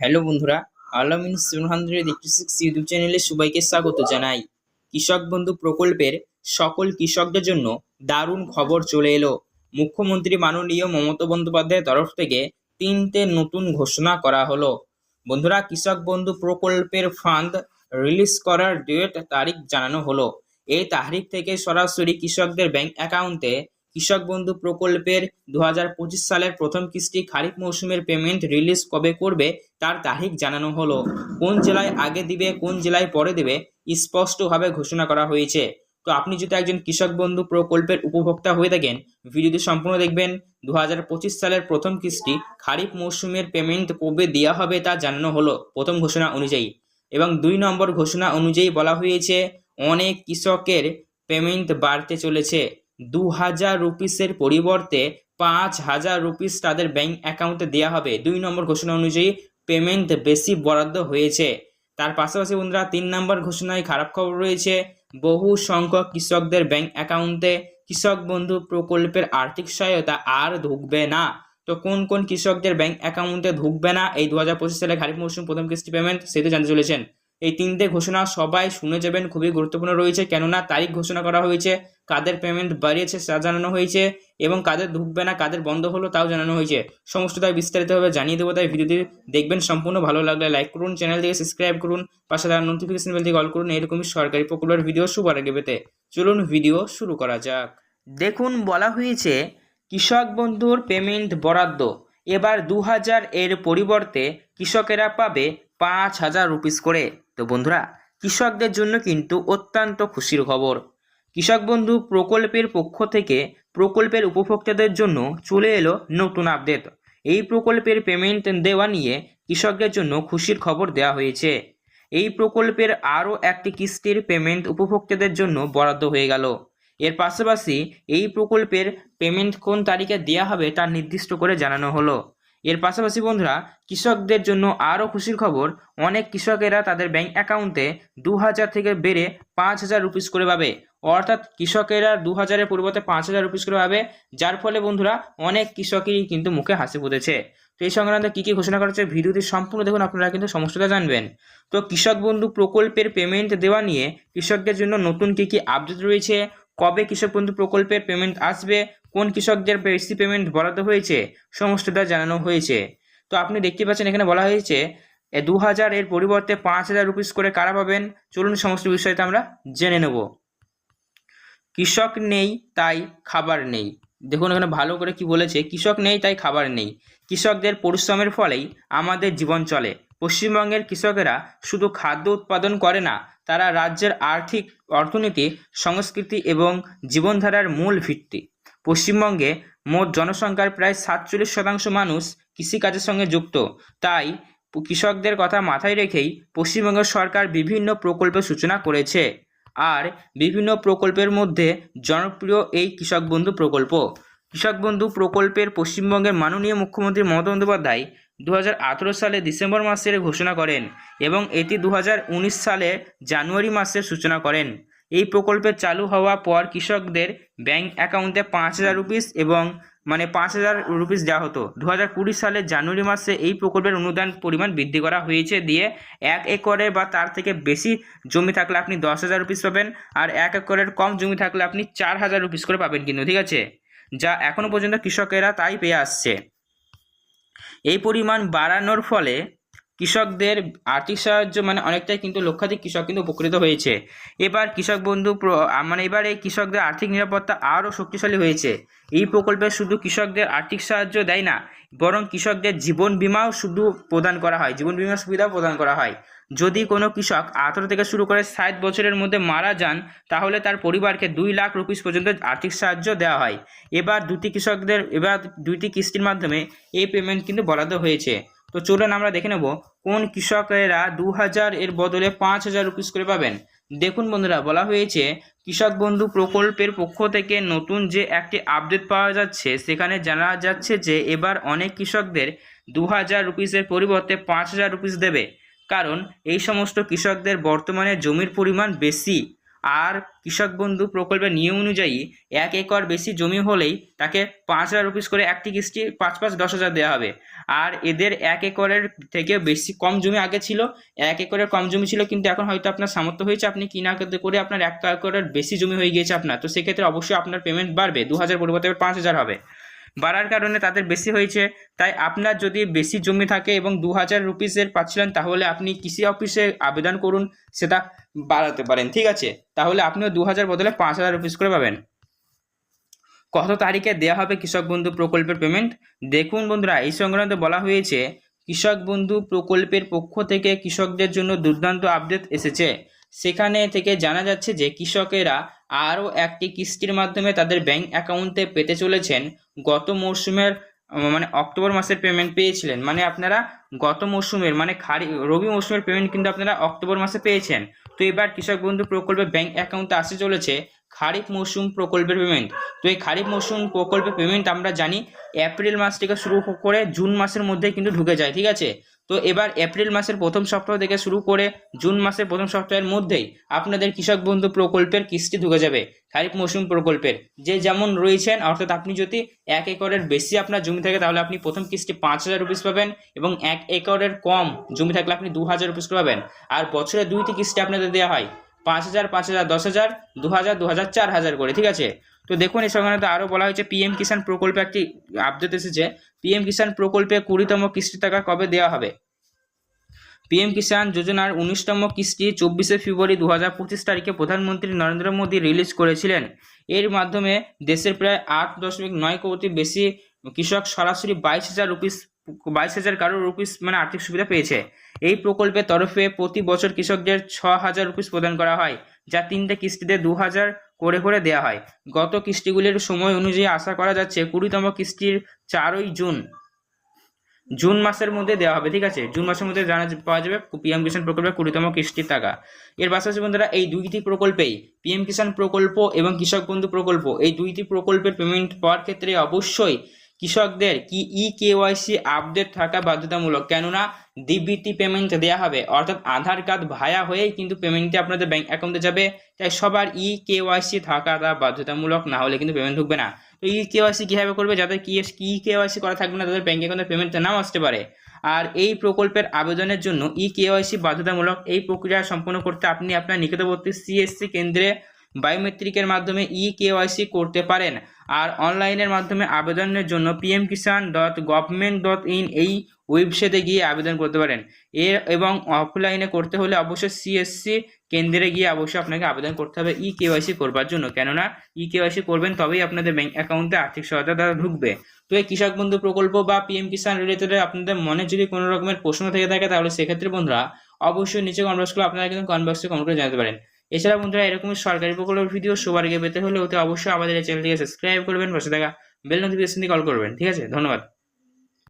Hello বন্ধুরা, Alamin seven hundred eighty six YouTube চ্যানেলে সবাইকে স্বাগত জানাই। কৃষক বন্ধু প্রকল্পের সকল কৃষকদের জন্য দারুণ খবর চলে এলো। মুখ্যমন্ত্রী মাননীয় মমতা বন্দ্যোপাধ্যায়ের তরফ থেকে তিনটে নতুন ঘোষণা করা হলো। বন্ধুরা, কৃষক বন্ধু প্রকল্পের ফান্ড রিলিজ করার ডেট তারিখ জানানো হলো। এই তারিখ থেকে সরাসরি কৃষকদের ব্যাংক অ্যাকাউন্টে কৃষক বন্ধু প্রকল্পের দু হাজার পঁচিশ সালের প্রথম কিস্তি খারিফ মৌসুমের পেমেন্ট রিলিজ কবে করবে তার তারিখ জানানো হলো। কোন জেলায় আগে দিবে, কোন জেলায় পরে দেবে, স্পষ্টভাবে ঘোষণা করা হয়েছে। তো আপনি যদি একজন কৃষক বন্ধু প্রকল্পের উপভোক্তা হয়ে থাকেন, ভিডিওটি সম্পূর্ণ দেখবেন। দু হাজার পঁচিশ সালের প্রথম কিস্তি খারিফ মৌসুমের পেমেন্ট কবে দেওয়া হবে তা জানানো হলো প্রথম ঘোষণা অনুযায়ী। এবং দুই নম্বর ঘোষণা অনুযায়ী বলা হয়েছে, অনেক কৃষকের পেমেন্ট বাড়তে চলেছে। দু হাজার রুপিসের পরিবর্তে পাঁচ হাজার রুপিস তাদের ব্যাংক অ্যাকাউন্টে দেওয়া হবে। দুই নম্বর ঘোষণা অনুযায়ী পেমেন্ট বেশি বরাদ্দ হয়েছে। তার পাশাপাশি বন্ধুরা, তিন নম্বর ঘোষণায় খারাপ খবর রয়েছে। বহু সংখ্যক কৃষকদের ব্যাংক অ্যাকাউন্টে কৃষক বন্ধু প্রকল্পের আর্থিক সহায়তা আর ঢুকবে না। তো কোন কোন কৃষকদের ব্যাংক অ্যাকাউন্টে ঢুকবে না? এই দু হাজার পঁচিশ সালে খারিফ মৌসুম প্রথম কিস্তি পেমেন্ট সেটা জানতে চলেছেন। এই তিনটে ঘোষণা সবাই শুনে যাবেন, খুবই গুরুত্বপূর্ণ রয়েছে। কেননা তারিখ ঘোষণা করা হয়েছে কাদের পেমেন্ট বাড়িয়েছে তা জানানো হয়েছে এবং কাদের ঢুকবে না, কাদের বন্ধ হলো তাও জানানো হয়েছে। সমস্ত তাই বিস্তারিতভাবে জানিয়ে দেবো, তাই ভিডিওটি দেখবেন, সম্পূর্ণ ভালো লাগলে লাইক করুন চ্যানেল থেকে সাবস্ক্রাইব করুন, পাশে তার নোটিফিকেশন বেল থেকে অল করুন, এরকমই সরকারি প্রকল্পের ভিডিও সবার আগে পেতে। চলুন ভিডিও শুরু করা যাক। দেখুন, বলা হয়েছে, কৃষক বন্ধুর পেমেন্ট বরাদ্দ। এবার দু হাজার এর পরিবর্তে কৃষকেরা পাবে পাঁচ হাজার রুপিস করে। তো বন্ধুরা, কৃষকদের জন্য কিন্তু অত্যন্ত খুশির খবর। কৃষক বন্ধু প্রকল্পের পক্ষ থেকে প্রকল্পের উপভোক্তাদের জন্য চলে এলো নতুন আপডেট এই প্রকল্পের পেমেন্ট দেওয়া নিয়ে কৃষকদের জন্য খুশির খবর দেওয়া হয়েছে। এই প্রকল্পের আরও একটি কিস্তির পেমেন্ট উপভোক্তাদের জন্য বরাদ্দ হয়ে গেল। এর পাশাপাশি এই প্রকল্পের পেমেন্ট কোন তারিখে দেওয়া হবে তা নির্দিষ্ট করে জানানো হলো। এর পাশাপাশি বন্ধুরা, কৃষকদের জন্য আরও খুশির খবর, অনেক কৃষকেরা তাদের ব্যাংক অ্যাকাউন্টে দু হাজার থেকে বেড়ে পাঁচ হাজার রুপিস করে পাবে। অর্থাৎ কৃষকেরা দু হাজারের পরিবর্তে পাঁচ হাজার রুপিস করে পাবে, যার ফলে বন্ধুরা অনেক কৃষকই কিন্তু মুখে হাসি ফুটেছে। তো এই সংক্রান্ত কী কী ঘোষণা করা হচ্ছে ভিডিওটি সম্পূর্ণ দেখুন, আপনারা কিন্তু সমস্তটা জানবেন। তো কৃষক বন্ধু প্রকল্পের পেমেন্ট দেওয়া নিয়ে কৃষকদের জন্য নতুন কী কী আপডেট রয়েছে, কবে কৃষক বন্ধু প্রকল্পের পেমেন্ট আসবে, কোন কৃষকদের বেশি পেমেন্ট বরাদ্দ হয়েছে, সমস্তটা জানানো হয়েছে। তো আপনি দেখতে পাচ্ছেন এখানে বলা হয়েছে দু হাজার এর পরিবর্তে পাঁচ হাজার রুপিস করে কারা পাবেন? চলুন সমস্ত বিষয়টা আমরা জেনে নেব। কৃষক নেই, তাই খাবার নেই। দেখুন এখানে ভালো করে কি বলেছে, কৃষক নেই, তাই খাবার নেই। কৃষকদের পরিশ্রমের ফলেই আমাদের জীবন চলে। পশ্চিমবঙ্গের কৃষকেরা শুধু খাদ্য উৎপাদন করে না, তারা রাজ্যের আর্থিক, অর্থনীতি, সংস্কৃতি এবং জীবনধারার মূল ভিত্তি। পশ্চিমবঙ্গে মোট জনসংখ্যার প্রায় সাতচল্লিশ শতাংশ মানুষ কৃষিকাজের সঙ্গে যুক্ত। তাই কৃষকদের কথা মাথায় রেখেই পশ্চিমবঙ্গ সরকার বিভিন্ন প্রকল্পের সূচনা করেছে। আর বিভিন্ন প্রকল্পের মধ্যে জনপ্রিয় এই কৃষক বন্ধু প্রকল্প। কৃষক বন্ধু প্রকল্পের পশ্চিমবঙ্গের মাননীয় মুখ্যমন্ত্রী মমতা বন্দ্যোপাধ্যায় দু হাজার আঠেরো সালে ডিসেম্বর মাসের ঘোষণা করেন এবং এটি দু হাজার উনিশ সালে জানুয়ারি মাসের সূচনা করেন। এই প্রকল্পে চালু হওয়া পর কৃষকদের ব্যাংক অ্যাকাউন্টে পাঁচ হাজার রুপিস এবং মানে পাঁচ হাজার রুপিস দেওয়া হতো। দু হাজার কুড়ি সালের জানুয়ারি মাসে এই প্রকল্পের অনুদান পরিমাণ বৃদ্ধি করা হয়েছে দিয়ে এক একরে বা তার থেকে বেশি জমি থাকলে আপনি দশ হাজার রুপিস পাবেন আর এক একরের কম জমি থাকলে আপনি চার হাজার রুপিস করে পাবেন কিন্তু, ঠিক আছে? যা এখনও পর্যন্ত কৃষকেরা তাই পেয়ে আসছে। এই পরিমাণ বাড়ানোর ফলে কৃষকদের আর্থিক সাহায্য মানে অনেকটাই কিন্তু লক্ষাধিক কৃষক কিন্তু উপকৃত হয়েছে। এবার কৃষক বন্ধু মানে এবার এই কৃষকদের আর্থিক নিরাপত্তা আরও শক্তিশালী হয়েছে। এই প্রকল্পে শুধু কৃষকদের আর্থিক সাহায্য দেয় না, বরং কৃষকদের জীবন বিমাও শুধু প্রদান করা হয়, জীবন বিমা সুবিধাও প্রদান করা হয়। যদি কোনো কৃষক আঠারো থেকে শুরু করে ষাট বছরের মধ্যে মারা যান, তাহলে তার পরিবারকে দুই লাখ রুপিস পর্যন্ত আর্থিক সাহায্য দেওয়া হয়। এবার দুটি কৃষকদের, এবার দুইটি কিস্তির মাধ্যমে এই পেমেন্ট কিন্তু বরাদ্দ হয়েছে। তো চলুন আমরা দেখে নেব কোন কৃষকেরা দু হাজার এর বদলে পাঁচ হাজার রুপিস করে পাবেন। দেখুন বন্ধুরা, বলা হয়েছে কৃষক বন্ধু প্রকল্পের পক্ষ থেকে নতুন যে একটি আপডেট পাওয়া যাচ্ছে, সেখানে জানা যাচ্ছে যে এবার অনেক কৃষকদের দু হাজার রুপিসের পরিবর্তে পাঁচ হাজার রুপিস দেবে। কারণ এই সমস্ত কৃষকদের বর্তমানে জমির পরিমাণ বেশি। আর কৃষক বন্ধু প্রকল্পের নিয়ম অনুযায়ী এক একর বেশি জমি হলেই তাকে পাঁচ হাজার রুপিস করে একটি কিস্তি পাঁচ পাঁচ দশ হাজার দেওয়া হবে। আর এদের এক একরের থেকে বেশি কম জমি আগে ছিল, এক একরের কম জমি ছিল কিন্তু এখন হয়তো আপনার সামর্থ্য হয়েছে আপনি কিনা করে আপনার এক একরের বেশি জমি হয়ে গিয়েছে আপনার। তো সেক্ষেত্রে অবশ্যই আপনার পেমেন্ট বাড়বে, দু হাজার পরিবর্তে পাঁচ হাজার হবে। বাড়ার কারণে তাদের বেশি হয়েছে। তাই আপনার যদি বেশি জমি থাকে এবং দু হাজার রুপিসের পাচ্ছিলেন, তাহলে আপনি কৃষি অফিসে আবেদন করুন, সেটা বাড়াতে পারেন, ঠিক আছে? তাহলে আপনিও দু হাজার বদলে পাঁচ হাজার রুপিস করে পাবেন। কত তারিখে দেওয়া হবে কৃষক বন্ধু প্রকল্পের পেমেন্ট দেখুন বন্ধুরা, এই সংক্রান্ত বলা হয়েছে, কৃষক বন্ধু প্রকল্পের পক্ষ থেকে কৃষকদের জন্য দুর্দান্ত আপডেট এসেছে। সেখানে থেকে জানা যাচ্ছে যে কৃষকেরা আরও একটি কিস্তির মাধ্যমে তাদের ব্যাংক অ্যাকাউন্টে পেতে চলেছেন। গত মরশুমের মানে অক্টোবর মাসের পেমেন্ট পেয়েছিলেন। মানে আপনারা গত মরশুমের মানে খারি, রবি মরশুমের পেমেন্ট কিন্তু আপনারা অক্টোবর মাসে পেয়েছেন। তো এবার কৃষক বন্ধু প্রকল্পে ব্যাংক অ্যাকাউন্টে আসতে চলেছে। খারিফ মৌসুম প্রকল্পের পেমেন্ট তো এই খারিফ মৌসুম প্রকল্পের পেমেন্ট আমরা জানি এপ্রিল মাস থেকে শুরু করে জুন মাসের মধ্যে কিন্তু ঢুকে যায়, ঠিক আছে? তো এবার এপ্রিল মাসের প্রথম সপ্তাহ থেকে শুরু করে জুন মাসের প্রথম সপ্তাহের মধ্যেই আপনাদের কৃষক বন্ধু প্রকল্পের কিস্তি ঢুকে যাবে, খারিফ মৌসুম প্রকল্পের। যে যেমন রয়েছেন, অর্থাৎ আপনি যদি এক একরের বেশি আপনার জমি থাকে, তাহলে আপনি প্রথম কিস্তি পাঁচ হাজার রুপিস পাবেন এবং এক একরের কম জমি থাকলে আপনি দু হাজার রুপিস পাবেন। আর বছরে দুইটি কিস্তি আপনাদের দেওয়া হয় পাঁচ হাজার পাঁচ হাজার, দশ হাজার দু হাজার দু হাজার চার হাজার করে, ঠিক আছে? তো দেখুন, এই সংক্রান্ত আরও বলা হয়েছে, পিএম কিষাণ প্রকল্পে একটি আপডেট এসেছে। পিএম কিষাণ প্রকল্পে কুড়িতম কিস্তি টাকা কবে দেওয়া হবে? পিএম কিষাণ যোজনার উনিশতম কিস্তি চব্বিশে ফেব্রুয়ারি দু হাজার পঁচিশ তারিখে প্রধানমন্ত্রী নরেন্দ্র মোদী রিলিজ করেছিলেন। এর মাধ্যমে দেশের প্রায় আট দশমিক নয় কোটি বেশি কৃষক সরাসরি বাইশ হাজার রুপিস বাইশ হাজার কারও রুপিস মানে আর্থিক সুবিধা পেয়েছে। এই প্রকল্পের তরফে প্রতি বছর কৃষকদের ছ হাজার রুপিস প্রদান করা হয়, যা তিনটে কিস্তিতে দু হাজার করে করে দেওয়া হয়। গত কিস্তিগুলির সময় অনুযায়ী আশা করা যাচ্ছে কুড়িতম কিস্তির চারই জুন জুন মাসের মধ্যে দেওয়া হবে, ঠিক আছে? জুন মাসের মধ্যে জানা পাওয়া যাবে পিএম কিষাণ প্রকল্পের কুড়িতম কিস্তির টাকা। এর পাশাপাশি বন্ধুরা, এই দুইটি প্রকল্পেই পিএম কিষাণ প্রকল্প এবং কৃষক বন্ধু প্রকল্প, এই দুইটি প্রকল্পের পেমেন্ট পাওয়ার ক্ষেত্রে অবশ্যই কৃষকদের কি ই কেওয়াইসি আপডেট থাকা বাধ্যতামূলক? কেননা ডিবিটি পেমেন্ট দেওয়া হবে। অর্থাৎ আধার কার্ড ভায়া হয়েই কিন্তু পেমেন্টটি আপনাদের ব্যাঙ্ক অ্যাকাউন্টে যাবে। তাই সবার ই কেওয়াইসি থাকাটা বাধ্যতামূলক, না হলে কিন্তু পেমেন্ট ঢুকবে না। তো ই কেওয়াইসি কীভাবে করবে? যাদের কি কি কেওয়াইসি করা থাকবে না, তাদের ব্যাঙ্ক অ্যাকাউন্টে পেমেন্টটা নাও আসতে পারে। আর এই প্রকল্পের আবেদনের জন্য ই কেওয়াইসি বাধ্যতামূলক এই প্রক্রিয়া সম্পন্ন করতে আপনি আপনার নিকটবর্তী সিএসসি কেন্দ্রে বায়োমেট্রিকের মাধ্যমে ই কেওয়াইসি করতে পারেন। আর অনলাইনের মাধ্যমে আবেদনের জন্য PM Kisan dot government dot in এই ওয়েবসাইটে গিয়ে আবেদন করতে পারেন। এর এবং অফলাইনে করতে হলে অবশ্যই সিএসসি কেন্দ্রে গিয়ে অবশ্যই আপনাকে আবেদন করতে হবে ই কেওয়াইসি করবার জন্য। কেননা ই কেওয়াইসি করবেন তবেই আপনাদের ব্যাংক অ্যাকাউন্টে আর্থিক সহায়তা দ্বারা ঢুকবে। তো এই কৃষক বন্ধু প্রকল্প বা পিএম কিষাণ রিলেটেড আপনাদের মনে যদি কোনো রকমের প্রশ্ন থেকে থাকে, তাহলে সেক্ষেত্রে বন্ধুরা অবশ্যই নিচে কনভার্স করে আপনারা কিন্তু কনভার্সে কমেন্ট করে জানাতে পারেন। এছাড়া বন্ধুরা, এরকমই সরকারি প্রকল্পের ভিডিও সবার আগে পেতে হলে ওতে অবশ্যই আমাদের এই চ্যানেলটিকে সাবস্ক্রাইব করবেন, পাশে থাকা বেল নোটিফিকেশন দিয়ে কল করবেন। ঠিক আছে? ধন্যবাদ।